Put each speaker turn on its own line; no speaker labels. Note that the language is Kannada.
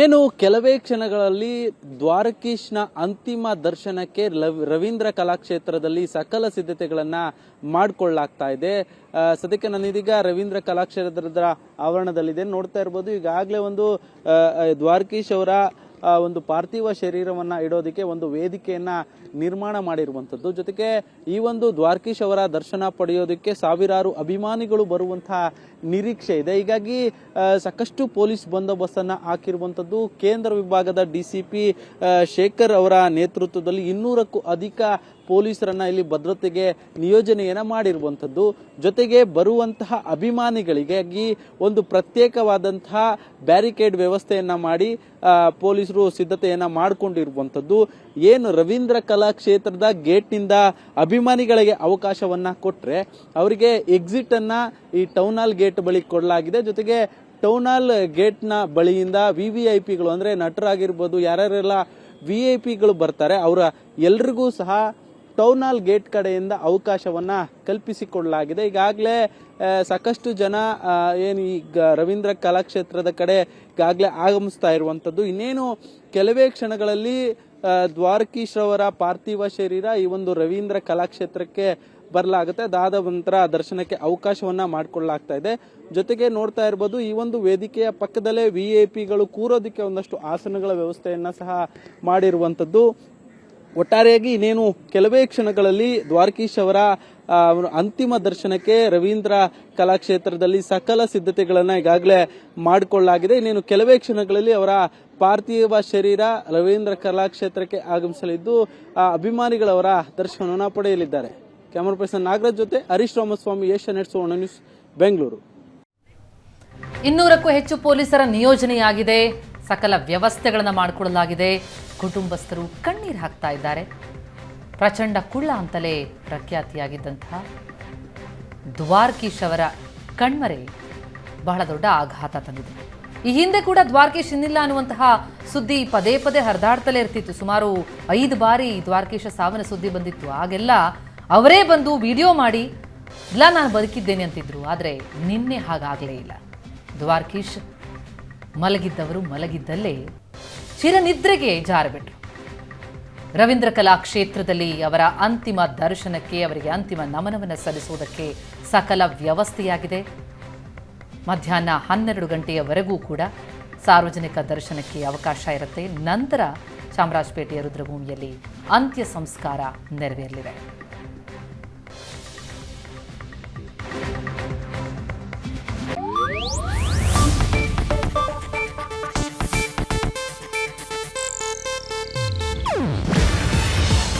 ಇನ್ನೇನು ಕೆಲವೇ ಕ್ಷಣಗಳಲ್ಲಿ ದ್ವಾರಕೀಶ್ನ ಅಂತಿಮ ದರ್ಶನಕ್ಕೆ ರವೀಂದ್ರ ಕಲಾಕ್ಷೇತ್ರದಲ್ಲಿ ಸಕಲ ಸಿದ್ಧತೆಗಳನ್ನ ಮಾಡಿಕೊಳ್ಳಾಗ್ತಾ ಇದೆ. ಸದ್ಯಕ್ಕೆ ನಾನಿದೀಗ ರವೀಂದ್ರ ಕಲಾಕ್ಷೇತ್ರದ ಆವರಣದಲ್ಲಿದೆ ನೋಡ್ತಾ ಇರ್ಬೋದು. ಈಗಾಗಲೇ ಒಂದು ದ್ವಾರಕೀಶ್ ಅವರ ಒಂದು ಪಾರ್ಥಿವ ಶರೀರವನ್ನ ಇಡೋದಕ್ಕೆ ಒಂದು ವೇದಿಕೆಯನ್ನ ನಿರ್ಮಾಣ ಮಾಡಿರುವಂಥದ್ದು. ಜೊತೆಗೆ ಈ ಒಂದು ದ್ವಾರಕೀಶ್ ಅವರ ದರ್ಶನ ಪಡೆಯೋದಕ್ಕೆ ಸಾವಿರಾರು ಅಭಿಮಾನಿಗಳು ಬರುವಂತಹ ನಿರೀಕ್ಷೆ ಇದೆ. ಹೀಗಾಗಿ ಸಾಕಷ್ಟು ಪೊಲೀಸ್ ಬಂದೋಬಸ್ತನ್ನು ಹಾಕಿರುವಂಥದ್ದು ಕೇಂದ್ರ ವಿಭಾಗದ ಡಿಸಿಪಿ ಶೇಖರ್ ಅವರ ನೇತೃತ್ವದಲ್ಲಿ ಇನ್ನೂರಕ್ಕೂ ಅಧಿಕ ಪೊಲೀಸರನ್ನ ಇಲ್ಲಿ ಭದ್ರತೆಗೆ ನಿಯೋಜನೆಯನ್ನ ಮಾಡಿರುವಂಥದ್ದು. ಜೊತೆಗೆ ಬರುವಂತಹ ಅಭಿಮಾನಿಗಳಿಗಾಗಿ ಒಂದು ಪ್ರತ್ಯೇಕವಾದಂತಹ ಬ್ಯಾರಿಕೇಡ್ ವ್ಯವಸ್ಥೆಯನ್ನ ಮಾಡಿ ಪೊಲೀಸರು ಸಿದ್ಧತೆಯನ್ನ ಮಾಡಿಕೊಂಡಿರುವಂಥದ್ದು. ಏನು ರವೀಂದ್ರ ಕಲಾಕ್ಷೇತ್ರದ ಗೇಟ್ನಿಂದ ಅಭಿಮಾನಿಗಳಿಗೆ ಅವಕಾಶವನ್ನ ಕೊಟ್ಟರೆ ಅವರಿಗೆ ಎಕ್ಸಿಟ್ ಅನ್ನ ಈ ಟೌನ್ ಹಾಲ್ ಗೇಟ್ ಬಳಿ ಕೊಡಲಾಗಿದೆ. ಜೊತೆಗೆ ಟೌನ್ ಹಾಲ್ ಗೇಟ್ನ ಬಳಿಯಿಂದ ವಿ ವಿ ಐ ಪಿಗಳು ಅಂದ್ರೆ ನಟರಾಗಿರ್ಬೋದು, ಯಾರ್ಯಾರೆಲ್ಲ ವಿ ಐ ಪಿಗಳು ಬರ್ತಾರೆ, ಅವರ ಎಲ್ರಿಗೂ ಸಹ ಟೌನ್ ಹಾಲ್ ಗೇಟ್ ಕಡೆಯಿಂದ ಅವಕಾಶವನ್ನ ಕಲ್ಪಿಸಿಕೊಳ್ಳಲಾಗಿದೆ. ಈಗಾಗಲೇ ಸಾಕಷ್ಟು ಜನ ಏನು ಈಗ ರವೀಂದ್ರ ಕಲಾಕ್ಷೇತ್ರದ ಕಡೆ ಈಗಾಗಲೇ ಆಗಮಿಸ್ತಾ ಇರುವಂಥದ್ದು ಇನ್ನೇನು ಕೆಲವೇ ಕ್ಷಣಗಳಲ್ಲಿ ದ್ವಾರಕೀಶ್ ಅವರ ಪಾರ್ಥಿವ ಶರೀರ ಈ ಒಂದು ರವೀಂದ್ರ ಕಲಾಕ್ಷೇತ್ರಕ್ಕೆ ಬರಲಾಗುತ್ತೆ. ಅದಾದ ನಂತರ ದರ್ಶನಕ್ಕೆ ಅವಕಾಶವನ್ನ ಮಾಡಿಕೊಳ್ಳಲಾಗ್ತಾ ಇದೆ. ಜೊತೆಗೆ ನೋಡ್ತಾ ಇರ್ಬೋದು, ಈ ಒಂದು ವೇದಿಕೆಯ ಪಕ್ಕದಲ್ಲೇ ವಿ ಎ ಪಿಗಳು ಕೂರೋದಕ್ಕೆ ಒಂದಷ್ಟು ಆಸನಗಳ ವ್ಯವಸ್ಥೆಯನ್ನ ಸಹ ಮಾಡಿರುವಂತದ್ದು. ಒಟ್ಟಾರೆಯಾಗಿ ಇನ್ನೇನು ಕೆಲವೇ ಕ್ಷಣಗಳಲ್ಲಿ ದ್ವಾರಕೀಶ್ ಅವರ ಅಂತಿಮ ದರ್ಶನಕ್ಕೆ ರವೀಂದ್ರ ಕಲಾಕ್ಷೇತ್ರದಲ್ಲಿ ಸಕಲ ಸಿದ್ಧತೆಗಳನ್ನು ಈಗಾಗಲೇ ಮಾಡಿಕೊಳ್ಳಲಾಗಿದೆ. ಇನ್ನೇನು ಕೆಲವೇ ಕ್ಷಣಗಳಲ್ಲಿ ಅವರ ಪಾರ್ಥಿವ ಶರೀರ ರವೀಂದ್ರ ಕಲಾಕ್ಷೇತ್ರಕ್ಕೆ ಆಗಮಿಸಲಿದ್ದು ಆ, ಅಭಿಮಾನಿಗಳವರ ದರ್ಶನವನ್ನು ಪಡೆಯಲಿದ್ದಾರೆ. ಕ್ಯಾಮರಾ ಪರ್ಸನ್ ನಾಗರಾಜ್ ಜೊತೆ Harish Ramaswamy Asia net Suvarna news Bengaluru.
ಇನ್ನೂರಕ್ಕೂ ಹೆಚ್ಚು ಪೊಲೀಸರ ನಿಯೋಜನೆಯಾಗಿದೆ. ಸಕಲ ವ್ಯವಸ್ಥೆಗಳನ್ನು ಮಾಡಿಕೊಳ್ಳಲಾಗಿದೆ. ಕುಟುಂಬಸ್ಥರು ಕಣ್ಣೀರು ಹಾಕ್ತಾ ಇದ್ದಾರೆ. ಪ್ರಚಂಡ ಕುಳ್ಳ ಅಂತಲೇ ಪ್ರಖ್ಯಾತಿಯಾಗಿದ್ದಂತಹ ದ್ವಾರಕೀಶ್ ಅವರ ಕಣ್ಮರೆ ಬಹಳ ದೊಡ್ಡ ಆಘಾತ ತಂದಿದೆ. ಈ ಹಿಂದೆ ಕೂಡ ದ್ವಾರಕೀಶ್ ಇನ್ನಿಲ್ಲ ಅನ್ನುವಂತಹ ಸುದ್ದಿ ಪದೇ ಪದೇ ಹರಿದಾಡ್ತಲೇ ಇರ್ತಿತ್ತು. ಸುಮಾರು ಐದು ಬಾರಿ ದ್ವಾರಕೀಶ ಸಾವಿನ ಸುದ್ದಿ ಬಂದಿತ್ತು. ಆಗೆಲ್ಲ ಅವರೇ ಬಂದು ವಿಡಿಯೋ ಮಾಡಿ, ಇಲ್ಲ, ನಾನು ಬದುಕಿದ್ದೇನೆ ಅಂತಿದ್ರು. ಆದರೆ ನಿನ್ನೆ ಹಾಗಾಗಲೇ ಇಲ್ಲ. ದ್ವಾರಕೀಶ್ ಮಲಗಿದ್ದವರು ಮಲಗಿದ್ದಲ್ಲೇ ಚಿರನಿದ್ರೆಗೆ ಜಾರಿಬಿಟ್ರು. ರವೀಂದ್ರ ಕಲಾ ಕ್ಷೇತ್ರದಲ್ಲಿ ಅವರ ಅಂತಿಮ ದರ್ಶನಕ್ಕೆ ಅವರಿಗೆ ಅಂತಿಮ ನಮನವನ್ನು ಸಲ್ಲಿಸುವುದಕ್ಕೆ ಸಕಲ ವ್ಯವಸ್ಥೆಯಾಗಿದೆ. ಮಧ್ಯಾಹ್ನ ಹನ್ನೆರಡು ಗಂಟೆಯವರೆಗೂ ಕೂಡ ಸಾರ್ವಜನಿಕ ದರ್ಶನಕ್ಕೆ ಅವಕಾಶ ಇರುತ್ತೆ. ನಂತರ ಚಾಮರಾಜಪೇಟೆಯ ರುದ್ರಭೂಮಿಯಲ್ಲಿ ಅಂತ್ಯ ಸಂಸ್ಕಾರ ನೆರವೇರಲಿದೆ.